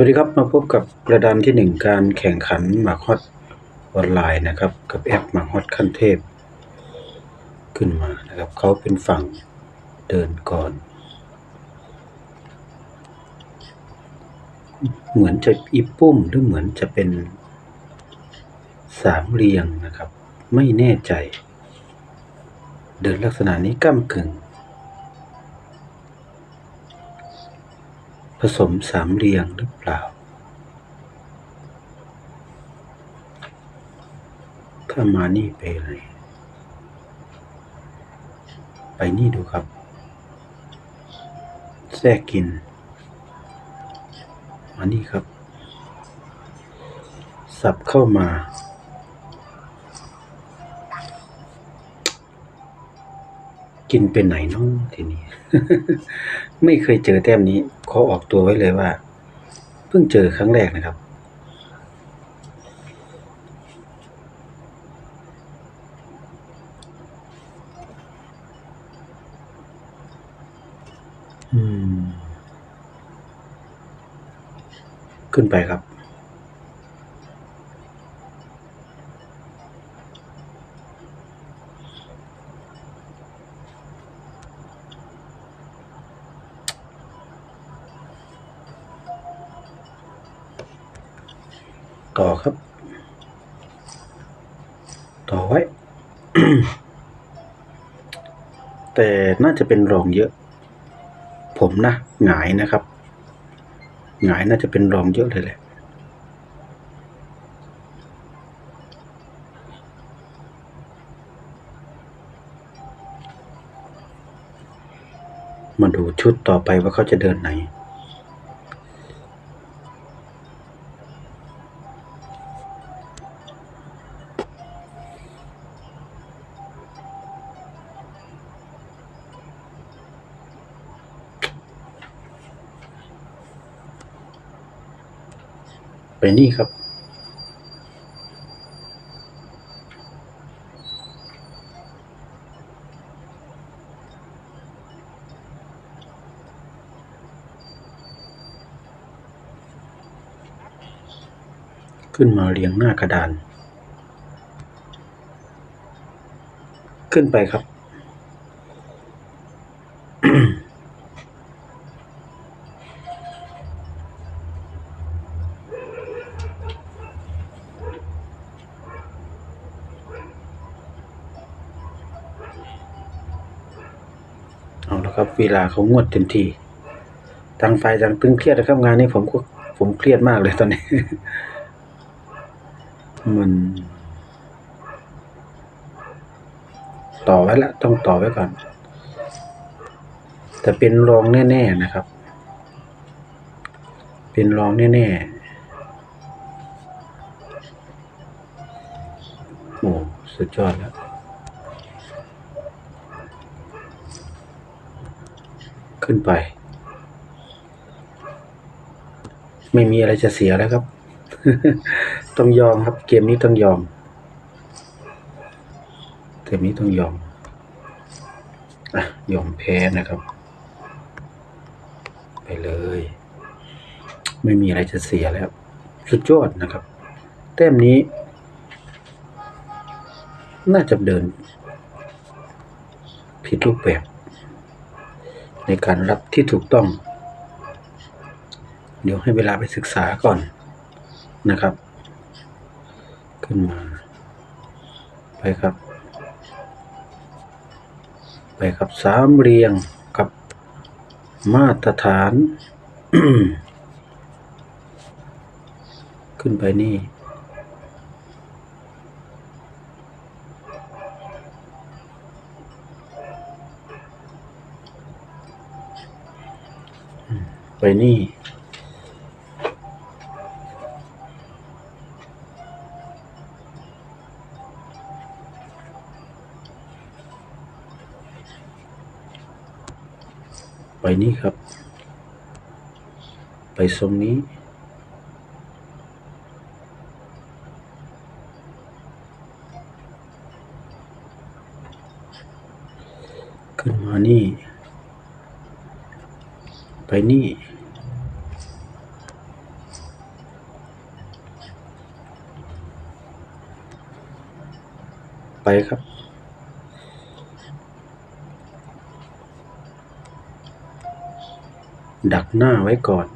วัสดีครับมาพบกับกระดานที่หนึ่งการแข่งขันหมากฮอตออนไลน์นะครับ กับแอปหมากฮอตขั้นเทพ ขึ้นมานะครับเขาเป็นฝั่งเดินก่อน เหมือนจะอีปุ้มหรือเหมือนจะเป็นสามเรียงนะครับ ไม่แน่ใจ เดินลักษณะนี้ก้ากึ่ง ผสมสามเรียงหรือเปล่า ถ้ามานี่ไปเลย ไปนี่ดูครับ แทรกกิน มานี่ครับ สับเข้ามา กินเป็นไหนน้องทีนี้ ไม่เคยเจอแต้มนี้ขอออกตัวไว้เลยว่า เพิ่งเจอครั้งแรกนะครับ อืม ขึ้นไปครับ ต่อไว้ แต่น่าจะเป็นรองเยอะ ผมนะหงายนะครับ หงายน่าจะเป็นรองเยอะเลยแหละมาดูชุดต่อไปว่าเขาจะเดินไหน นี่ครับ ขึ้นมาเรียงหน้ากระดาน ขึ้นไปครับ เวลาเขางวดเต็มทีทางฝ่ายทางตึงเครียดนะครับงานนี้ผมก็ผมเครียดมากเลยตอนนี้ มันต่อไว้ละ ต้องต่อไว้ก่อน แต่เป็นรองแน่ ๆ นะครับ เป็นรองแน่ ๆ โอ้ สุดยอดแล้ว ขึ้นไป ไม่มีอะไรจะเสียแล้วครับ ต้องยอมครับ เกมนี้ต้องยอมเกมนี้ต้องยอมอะยอมแพ้นะครับ ไปเลย ไม่มีอะไรจะเสียแล้ว สุดยอดนะครับ แต้มนี้ น่าจะเดิน ผิดรูปแบบ ในการรับที่ถูกต้อง เดี๋ยวให้เวลาไปศึกษาก่อนนะครับ ขึ้นมา ไปครับ ไปครับสามเรียงกับมาตรฐาน ขึ้นไปนี่ นี่ไปนี่ครับ ไปทรงนี้ขึ้นมานี่ ไปนี่ ไปครับ ดักหน้าไว้ก่อน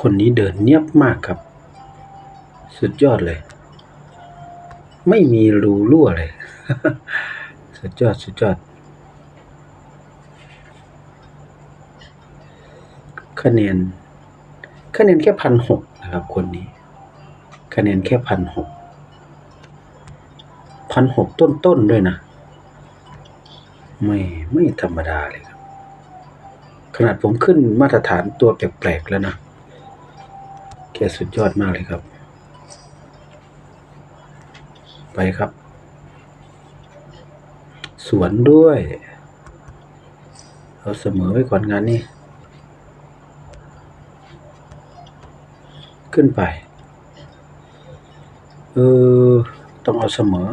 คนนี้เดินเนียบมากครับ สุดยอดเลย ไม่มีรูรั่วเลย สุดยอด สุดยอดคะแนนคะแนนแค่พันหกนะครับคนนี้ คะแนนแค่พันหกพันหกต้นๆด้วยนะ ไม่ไม่ธรรมดาเลยครับ ขนาดผมขึ้นมาตรฐานตัวแปลกๆแล้วนะแค่สุดยอดมากเลยครับ ไปครับ สวนด้วย เอาเสมอไว้ก่อนงานนี้ ขึ้นไป เออ ต้องเอาเสมอ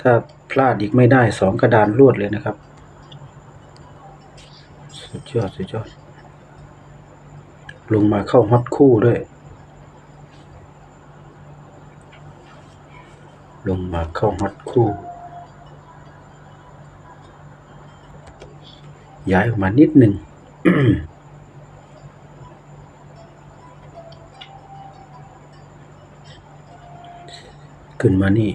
ถ้าพลาดอีกไม่ได้สองกระดานรวดเลยนะครับ สุดยอด สุดยอด ลงมาเข้าฮอตคู่ด้วย ลงมาเข้าฮอตคู่ ย้ายออกมานิดหนึ่ง ขึ้นมานี่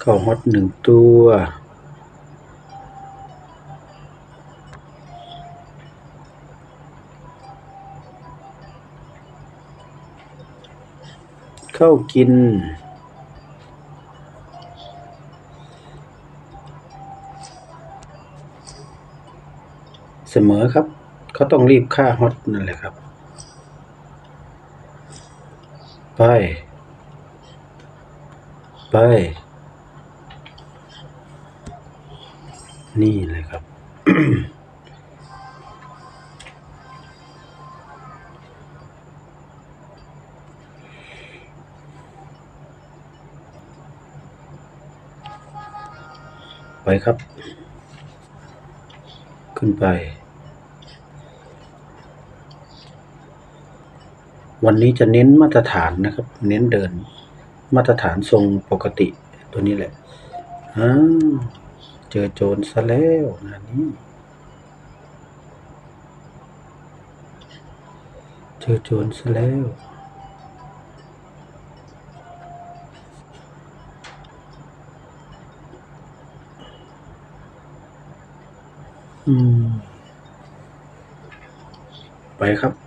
เข้าฮอตหนึ่งตัวเข้ากิน เสมอครับ เขาต้องรีบฆ่าฮอตนั่นแหละครับ ไป ไป นี่เลยครับ ไปครับ ขึ้นไป วันนี้จะเน้นมาตรฐานนะครับ เน้นเดิน มาตรฐานทรงปกติตัวนี้แหละอ้าเจอโจรซะแล้วงานนี้ เจอโจรซะแล้วอืม ไปครับ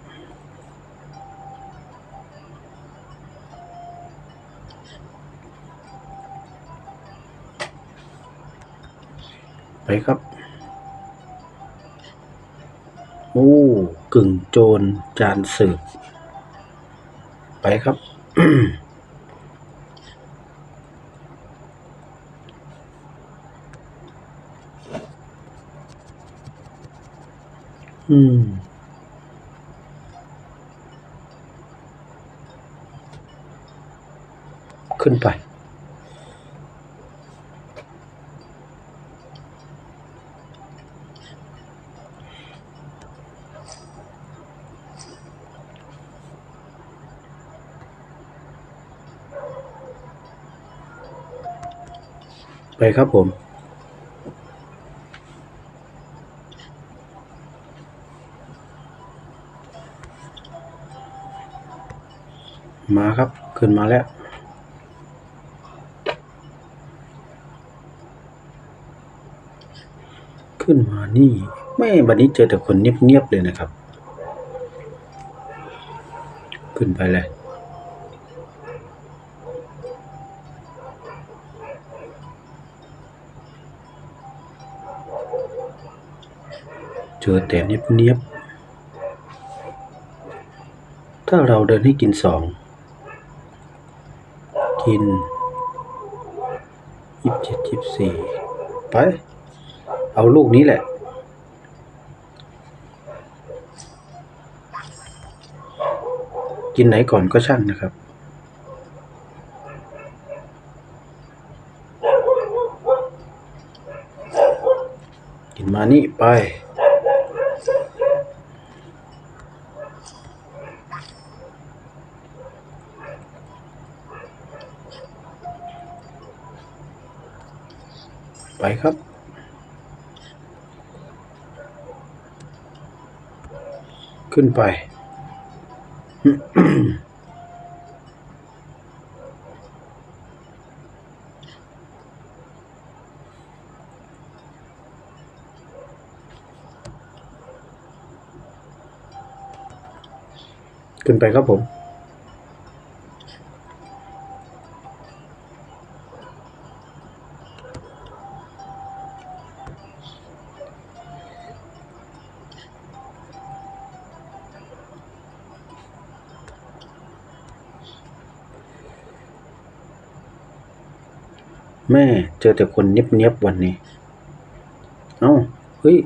ไปครับ โอ้ กึ่งโจรจานสืบ ไปครับ อืมขึ้นไป ไปครับผม มาครับ ขึ้นมาแล้วขึ้นมานี่ ไม่บันนี้เจอแต่คนเงียบๆเลยนะครับ ขึ้นไปเลย จอแต่เนียบๆถ้าเราเดินให้กินสองกินยี่สิบเจ็ดยี่สิบสี่ไป เอาลูกนี้แหละ กินไหนก่อนก็ช่างนะครับกินมานี่ไป ครับ ขึ้นไป ขึ้นไปครับผม ม่เจอแต่คนเนียบๆวันนี้ เอ้า เฮ้ย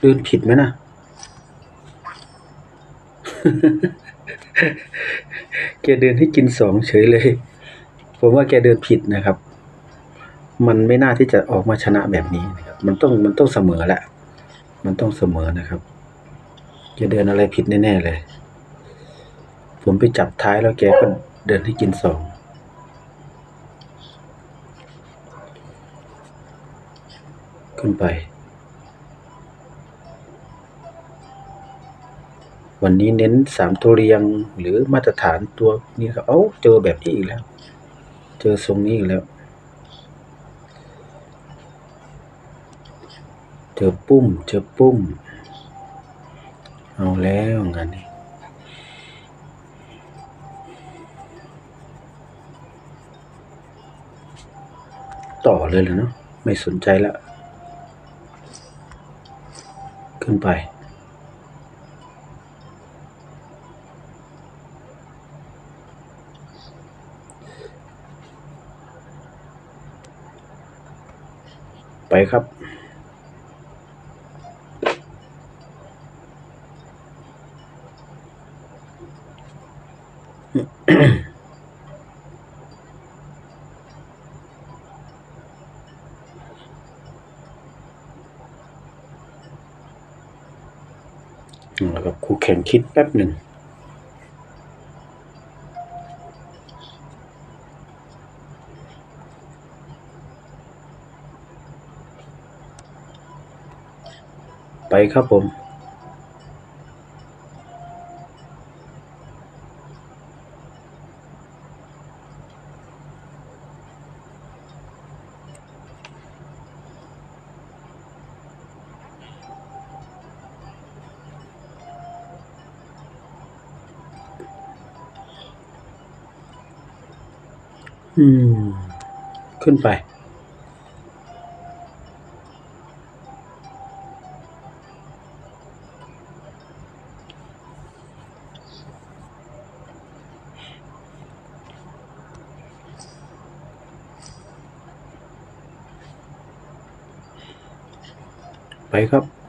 เดินผิดไหมนะ แกเดินให้กินสองเฉยเลย ผมว่าแกเดินผิดนะครับ มันไม่น่าที่จะออกมาชนะแบบนี้นะครับ มันต้องมันต้องเสมอแหละ มันต้องเสมอนะครับแกเดินอะไรผิดแน่ๆเลย ผมไปจับท้ายแล้วแกก็เดินให้กินสอง ขึ้นไป วันนี้เน้นสามตัวเรียงหรือมาตรฐานตัวนี้ครับ เอ้า เจอแบบนี้อีกแล้ว เจอทรงนี้อีกแล้ว เจอปุ้ม เจอปุ้ม เอาแล้วงานนี้ต่อเลยเลยเนาะไม่สนใจล้ว ขึ้นไป ไปครับ แล้วก็ครูแข่งคิดแป๊บหนึ่งไปครับผม ขึ้นไป ไปครับ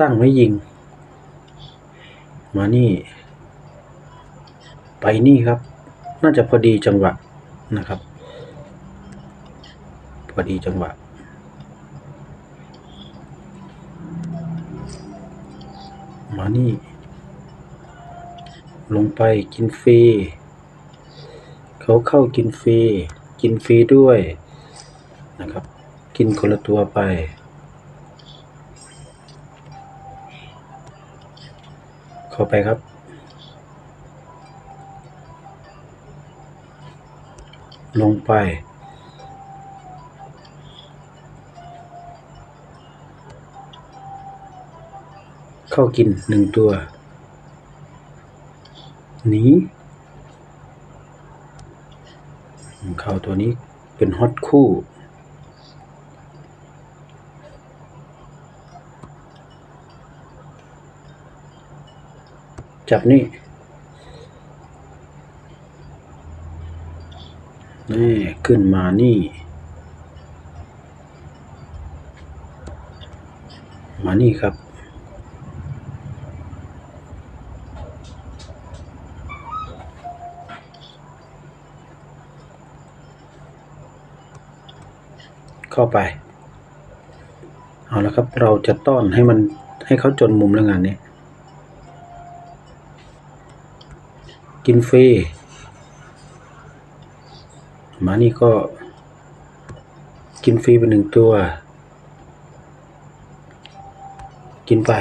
ตั้งไว้ยิง มานี่ ไปนี่ครับ น่าจะพอดีจังหวะนะครับ พอดีจังหวะมานี่ ลงไปกินฟรีเขาเข้ากินฟรีกินฟรีด้วยนะครับ กินคนละตัวไป เข้าไปครับ ลงไปเข้ากินหนึ่งตัว นีเข้าตัวนี้เป็นฮอตคู่ จับนี่นี่ขึ้นมานี่ มานี่ครับ เข้าไป เอาละครับ เราจะต้อนให้มันให้เขาจนมุมแล้วงานนี้ กินฟรีหมานี่ก็กินฟรีไปหนึ่งตัว กินไป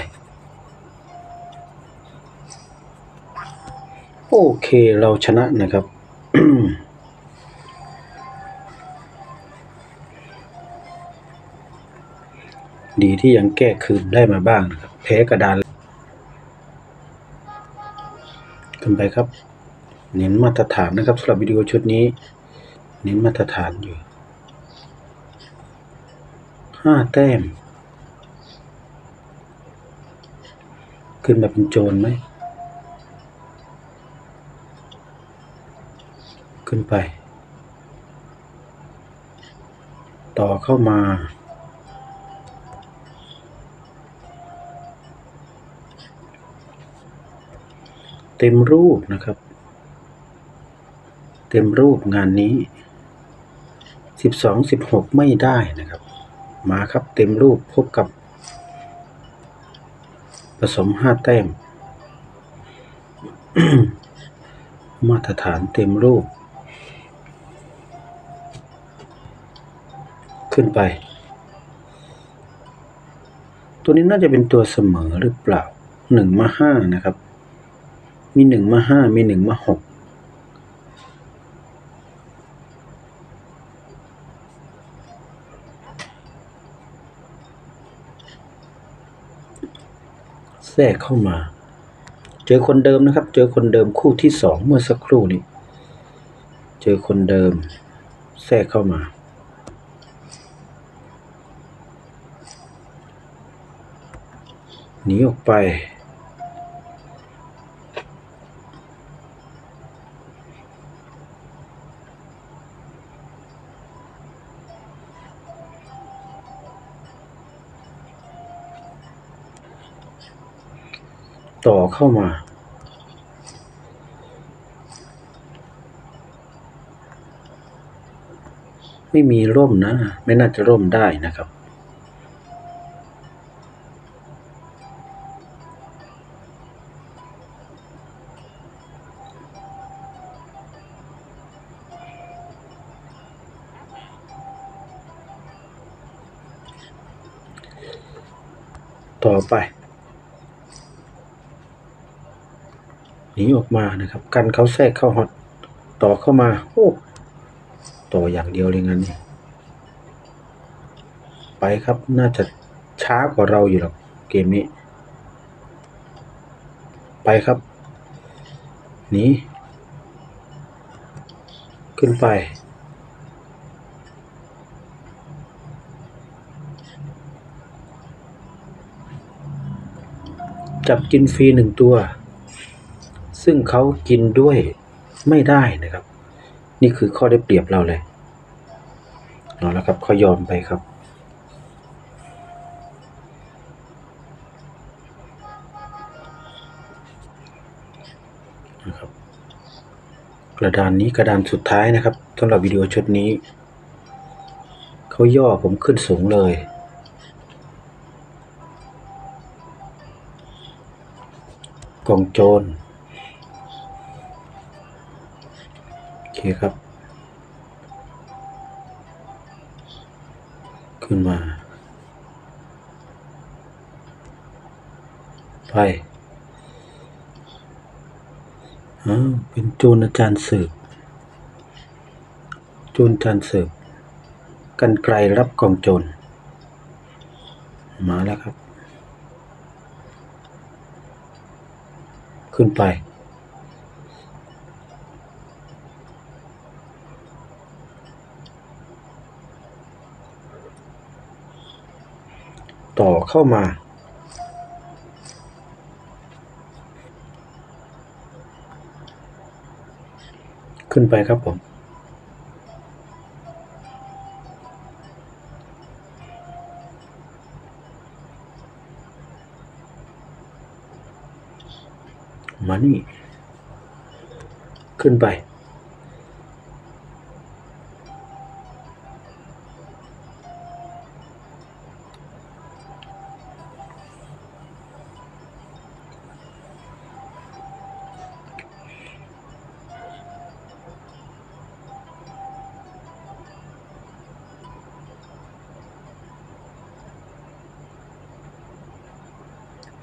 โอเคเราชนะนะครับดีที่ยังแก้คืนได้มาบ้างนะครับแพ้กระดานขึ้นไปครับ เน้นมาตรฐานนะครับสำหรับวิดีโอชุดนี้ เน้นมาตรฐานอยู่ห้าแต้ม ขึ้นมาเป็นโจรไหม ขึ้นไป ต่อเข้ามาเต็มรูปนะครับ เต็มรูปงานนี้สิบสองสิบหกไม่ได้นะครับ มาครับเต็มรูปพบกับ ผสมห้าแต้ม มาตรฐานเต็มรูป ขึ้นไป ตัวนี้น่าจะเป็นตัวเสมอหรือเปล่าหนึ่งมาห้านะครับ มีหนึ่งมาห้ามีหนึ่งมาหก รกเข้ามา เจอคนเดิมนะครับ เจอคนเดิมคู่ที่สองเมื่อสักครู่นี้ เจอคนเดิมแทรกเข้ามา หนีออกไป ต่อเข้ามา ไม่มีร่มนะ ไม่น่าจะร่มได้นะครับ ต่อไป ห นีออกมานะครับ กันเขาแทรกเข้าฮอตต่อเข้ามาโอ้ต่ออย่างเดียวเลยงั้นนี่ไปครับน่าจะช้ากว่าเราอยู่หรอกเกมนี้ ไปครับหนีขึ้นไป จับกินฟรีหนึ่งตัว ซึ่งเขากินด้วยไม่ได้นะครับ นี่คือข้อได้เปรียบเราเลยเอาละครับเขายอมไปครับนะครับกระดานนี้กระดานสุดท้ายนะครับสำหรับวิดีโอชุดนี้ เขาย่อผมขึ้นสูงเลยกองโจร เคครับ ขึ้นมา ไปอ้าวเป็นโจรอาจารย์สืบโจรอาจารย์สืบ กันไกลรับกองโจรมาแล้วครับ ขึ้นไป ต่อ เข้ามาขึ้นไปครับผม มานี่ ขึ้นไป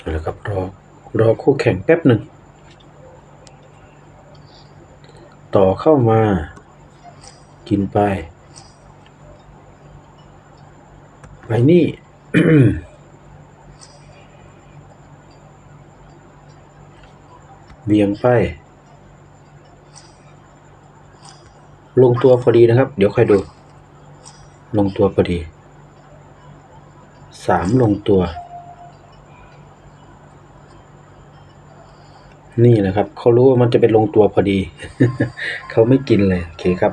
เอาละครับรอรอคู่แข่งแป๊บหนึ่ง ต่อเข้ามา กินไป ไปนี่เบี่ยงไปลงตัวพอดีนะครับ เดี๋ยวค่อยดู ลงตัวพอดีสามลงตัว นี่แหละครับ เขารู้ว่ามันจะเป็นลงตัวพอดี เขาไม่กินเลย โอเคครับ